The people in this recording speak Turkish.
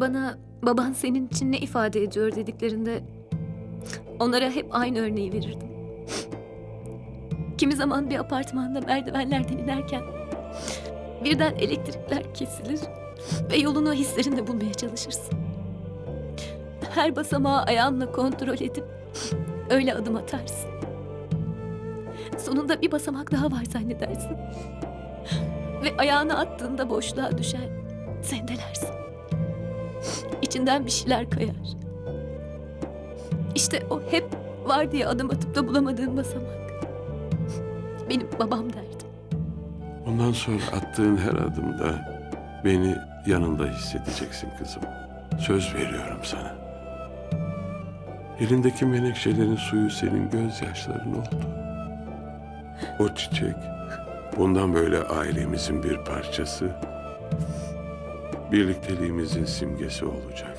Bana baban senin için ne ifade ediyor dediklerinde onlara hep aynı örneği verirdim. Kimi zaman bir apartmanda merdivenlerden inerken birden elektrikler kesilir ve yolunu hislerinde bulmaya çalışırsın. Her basamağı ayağınla kontrol edip öyle adım atarsın. Sonunda bir basamak daha var zannedersin. Ve ayağını attığında boşluğa düşer, sendelersin. İçinden bir şeyler kayar. İşte o hep var diye adım atıp da bulamadığın basamak. Benim babam derdim. Ondan sonra attığın her adımda beni yanında hissedeceksin kızım. Söz veriyorum sana. Elindeki menekşelerin suyu senin gözyaşların oldu. O çiçek bundan böyle ailemizin bir parçası, birlikteliğimizin simgesi olacak.